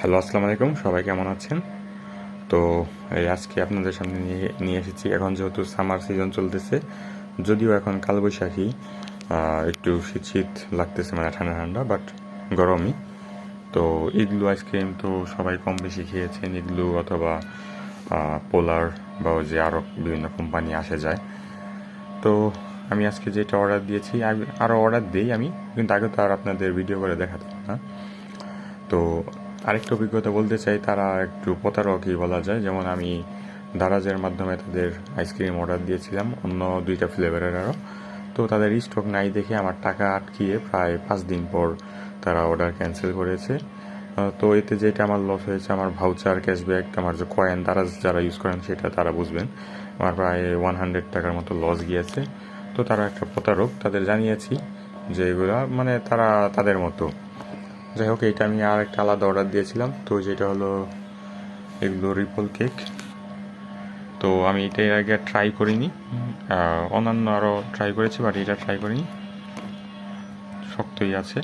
Hello, আসসালামু আলাইকুম। সবাই কেমন আছেন? তো, এই আজকে আপনাদের সামনে নিয়ে নিয়ে এসেছি। এখন যেহেতু সামার সিজন চলতেছে, যদিও এখন কালবৈশাখী একটু শীত শীত লাগতেছে মানে ঠান্ডা ঠান্ডা বাট গরমই। তো ইগলু আইসক্রিম তো সবাই কম বেশি খেয়েছেন ইগলু অথবা পোলার বা যে আরও বিভিন্ন কোম্পানি আসে যায়। তো, আমি আজকে যেটা অর্ডার দিয়েছি আরও অর্ডার দিই আমি, কিন্তু আগে তো আর আপনাদের ভিডিও করে দেখাতাম না। তো আরেকটা অভিজ্ঞতা বলতে চাই, তারা একটু প্রতারকই বলা যায়। যেমন আমি দারাজের মাধ্যমে তাদের আইসক্রিম অর্ডার দিয়েছিলাম, অন্য দুইটা ফ্লেভারের আরও তো তাদের স্টক নাই দেখে আমার টাকা আটকিয়ে প্রায় পাঁচ দিন পর তারা অর্ডার ক্যান্সেল করেছে। তো এতে যেটা আমার লস হয়েছে, আমার ভাউচার ক্যাশব্যাক আমার যে কয়েন দারাজ যারা ইউজ করেন সেটা তারা বুঝবেন। আমার প্রায় ওয়ান হান্ড্রেড টাকার মতো লস গিয়েছে। তো তারা একটা প্রতারক, তাদের জানিয়েছি যে এগুলা মানে তারা তাদের মতো। যাই হোক এইটা আমি আর একটা আলাদা অর্ডার দিয়েছিলাম। তো যেটা হলো এগুলো রিপল কেক তো আমি এটা এর আগে ট্রাই করিনি। অন্যান্য আরও ট্রাই করেছি বাট এটা ট্রাই করিনি। শক্তই আছে।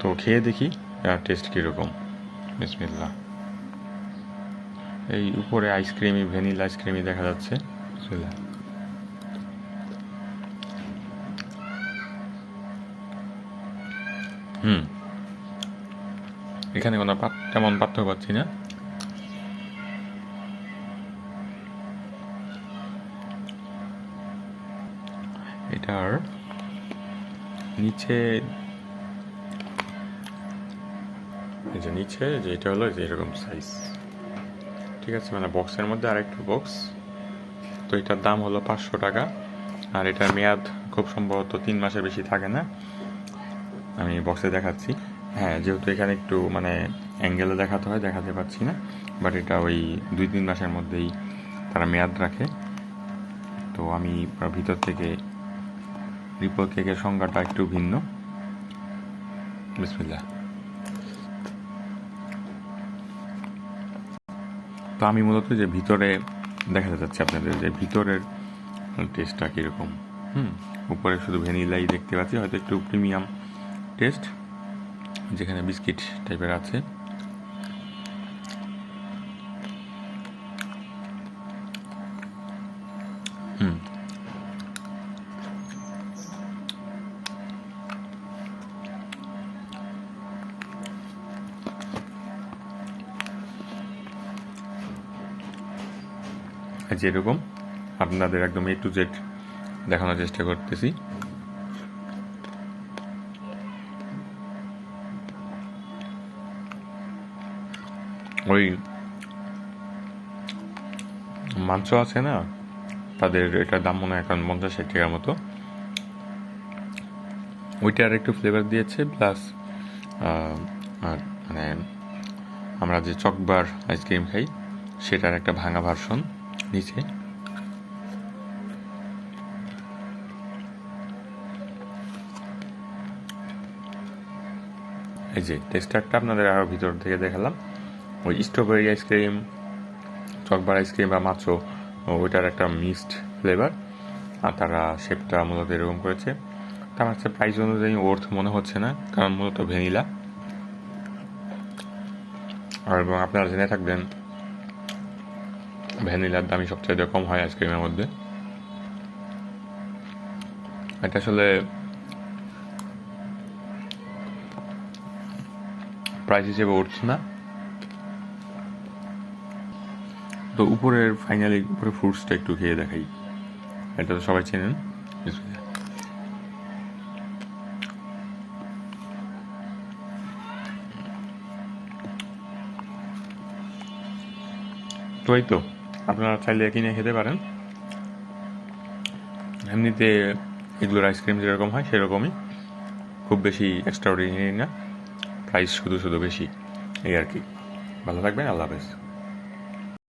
তো খেয়ে দেখি টেস্ট কীরকম। বিসমিল্লা এই উপরে আইসক্রিমই ভ্যানিলা আইসক্রিমই দেখা যাচ্ছে। হুম। এখানে কোনো তেমন পার্থক্য পাচ্ছি না। এটার নিচে এই যে নিচে, যে এটা হলো যে এরকম সাইজ ঠিক আছে মানে বক্সের মধ্যে আরেকটু বক্স তো এটার দাম হলো পাঁচশো টাকা। আর এটার মেয়াদ খুব সম্ভবত তিন মাসের বেশি থাকে না। আমি বক্সে দেখাচ্ছি। হ্যাঁ যেহেতু এখানে একটু মানে অ্যাঙ্গেলে দেখাতে হয়, দেখাতে পারছি না বাট এটা ওই দুই তিন মাসের মধ্যেই তারা মেয়াদ রাখে। তো আমি ভিতর থেকে রিপোর্ট কেকের সংজ্ঞাটা একটু ভিন্ন। বিসমিল্লাহ। তো আমি মূলত যে ভিতরে দেখাতে চাচ্ছি আপনাদের, যে ভিতরের টেস্টটা কীরকম। হুম, উপরে শুধু ভ্যানিলাই দেখতে পাচ্ছি, হয়তো একটু প্রিমিয়াম টেস্ট যেখানে বিস্কিট টাইপের আছে। হুম। এই যে এরকম। আপনাদের একদম এ টু জেড দেখানোর চেষ্টা করতেছি। ওই মাংস আছে না, তাদের এটার দাম মনে হয় এখন পঞ্চাশ ষাট টাকার মতো। ওইটা আর একটু ফ্লেভার দিয়েছে প্লাস মানে আমরা যে চকবার আইসক্রিম খাই, সেটার একটা ভাঙা ভার্সন নিচে। এই যে টেক্সচারটা আপনাদের আরও ভিতর থেকে দেখালাম। ওই স্ট্রবেরি আইসক্রিম চকবার আইসক্রিম বা মাছো ওইটার একটা মিক্সড ফ্লেভার আর তারা শেপটা মূলত এরকম করেছে। তা আমার কাছে প্রাইস অনুযায়ী ওর্থ মনে হচ্ছে না, কারণ মূলত ভ্যানিলা আর এবং আপনারা জেনে থাকবেন, ভ্যানিলার দামই সবচেয়ে কম হয় আইসক্রিমের মধ্যে। এটা আসলে প্রাইস হিসেবে উঠছে না। তো উপরের ফাইনালি উপরে ফ্রুটসটা একটু খেয়ে দেখাই। এটা তো সবাই চেনেন। তো এই তো, আপনারা চাইলে কিনে খেতে পারেন। এমনিতে এগুলোর আইসক্রিম যেরকম হয় সেরকমই। খুব বেশি এক্সট্রা অর্ডিনারি না। প্রাইস শুধু শুধু বেশি। এই আর কি। ভালো থাকবেন, আল্লাহ হাফেজ।